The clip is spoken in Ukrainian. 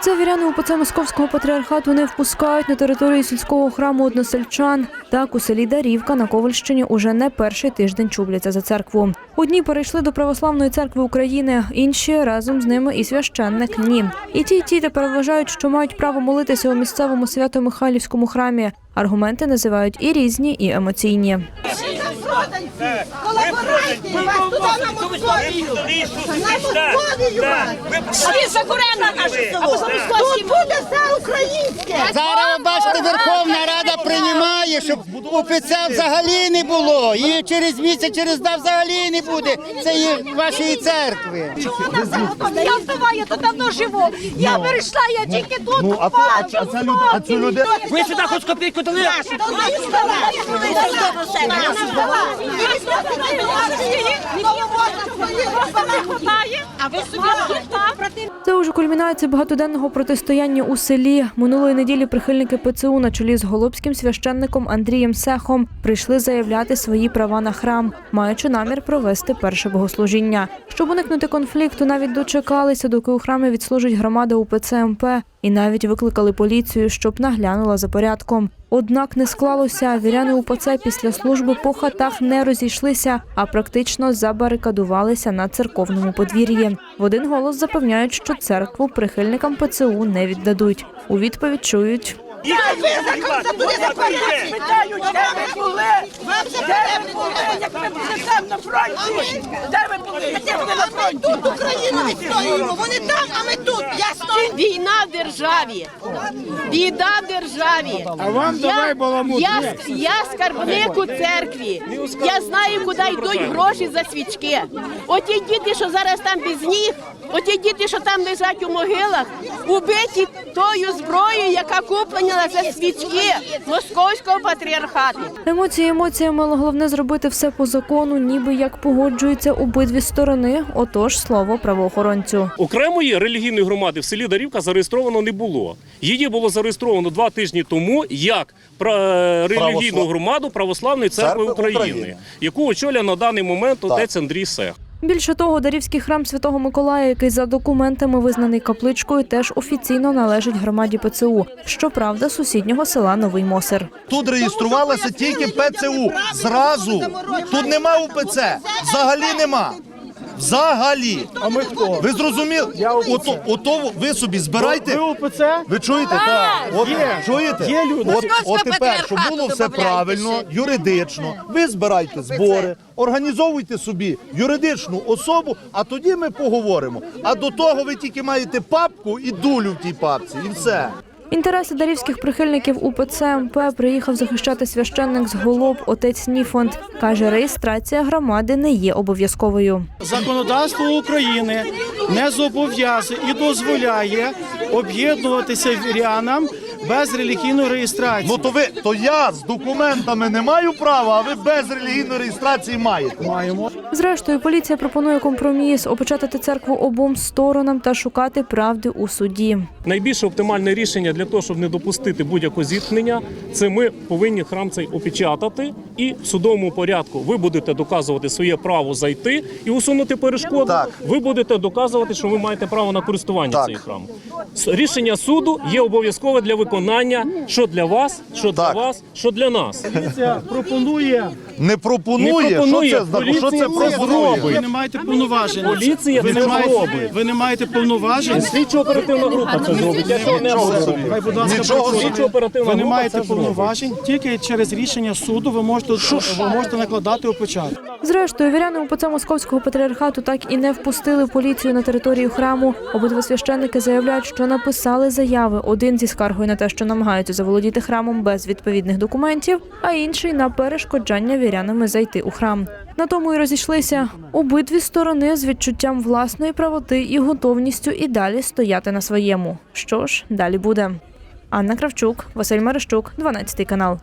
Це віряни УПЦ Московського патріархату не впускають на територію сільського храму односельчан. Так, у селі Дарівка на Ковальщині уже не перший тиждень чубляться за церкву. Одні перейшли до Православної церкви України, інші разом з ними і священник ні. І ті, і ті тепер вважають, що мають право молитися у місцевому свято-Михайлівському храмі. Аргументи називають і різні, і емоційні. Колаборанти! Вас туди на Московію! На Московію вас! за Курена наше село. Тут буде все українське! Зараз приймає, щоб УПЦ взагалі не було. І через місяць, через два взагалі не буде цієї вашої церкви. Я вдова, я тут давно живу. Я перейшла, я тільки тут. Ну, а, то, а, а, ця люд, а цю. Ви сюди хоч копійку дали? А ви собі тут Це уже кульмінація багатоденного протистояння у селі. Минулої неділі прихильники ПЦУ на чолі з голубським священником Андрієм Сехом прийшли заявляти свої права на храм, маючи намір провести перше богослужіння. Щоб уникнути конфлікту, навіть дочекалися, доки у храмі відслужить громада УПЦ МП, і навіть викликали поліцію, щоб наглянула за порядком. Однак не склалося. Віряни УПЦ після служби по хатах не розійшлися, а практично забарикадувалися на церковному подвір'ї. В один голос запевняють, що церкву прихильникам ПЦУ не віддадуть. У відповідь чують. Тут Україну відстоюємо! Вони там, а ми тут! Ясно? Війна в державі. Біда в державі. А вам я, давай я, я скарбник у церкві. Я знаю, куди йдуть гроші за свічки. Оті діти, що зараз там без ніг, оті діти, що там лежать у могилах, убиті тою зброєю, яка куплена за свічки московського патріархату. Емоції емоціями, але головне зробити все по закону, ніби як погоджуються обидві сторони. Отож, слово правоохоронцю. Окремої релігійної громади в селі Дарівка зареєстровано не було. Її було зареєстровано два тижні тому як релігійну громаду Православної церкви Церкви України, України. яку очолює на даний момент отець Андрій Сех. Більше того, Дарівський храм Святого Миколая, який за документами визнаний капличкою, теж офіційно належить громаді ПЦУ. Щоправда, сусіднього села Новий Мосер. Тут реєструвалося тільки ПЦУ. Зразу. Тут нема УПЦ. Взагалі нема. Взагалі. А ми хто? Ви зрозуміли? Ото, ото ви собі збирайте. Ви УПЦ? Ви чуєте? Так. От, Є. чуєте? Є люди. От, от тепер, щоб було все правильно, юридично, ви збирайте збори, організовуйте собі юридичну особу, а тоді ми поговоримо. А до того ви тільки маєте папку і дулю в тій папці, і все. Інтереси дарівських прихильників УПЦ МП приїхав захищати священник з голоб отець Ніфонд. Каже, реєстрація громади не є обов'язковою. Законодавство України не зобов'язує і дозволяє об'єднуватися вірянам без релігійної реєстрації. Ну то ви, то я з документами не маю права, а ви без релігійної реєстрації маєте. маємо. Зрештою, поліція пропонує компроміс опечатати церкву обом сторонам та шукати правди у суді. Найбільш оптимальне рішення для того, щоб не допустити будь-якого зіткнення, це ми повинні храм цей опечатати, і в судовому порядку ви будете доказувати своє право зайти і усунути перешкоду. Так. Ви будете доказувати, що ви маєте право на користування цим храмом. Рішення суду є обов'язкове для виконання, що для вас, що Так. для вас, що для нас. Поліція пропонує. Не пропонує, Не пропонує. що це за- що це Поліція пропонує? Ви не маєте повноважень. Поліція ви це не маєте, ви не маєте повноважень. Слідчо оперативна група це зробить. Я цього не говорю. Хай, будь ласка, Нічого працює. Слідчо оперативна Ви не група маєте це зробить. повноважень. Тільки через рішення суду ви можете, ви можете накладати опечаток. Зрештою, віряни УПЦ Московського патріархату так і не впустили поліцію на територію храму. Обидва священники заявляють, що написали заяви. Один зі скаргою на те, що намагаються заволодіти храмом без відповідних документів, а інший на перешкоджання вірянами зайти у храм. На тому і розійшлися обидві сторони з відчуттям власної правоти і готовністю і далі стояти на своєму. Що ж, далі буде. Анна Кравчук, Василь Марищук, 12 канал.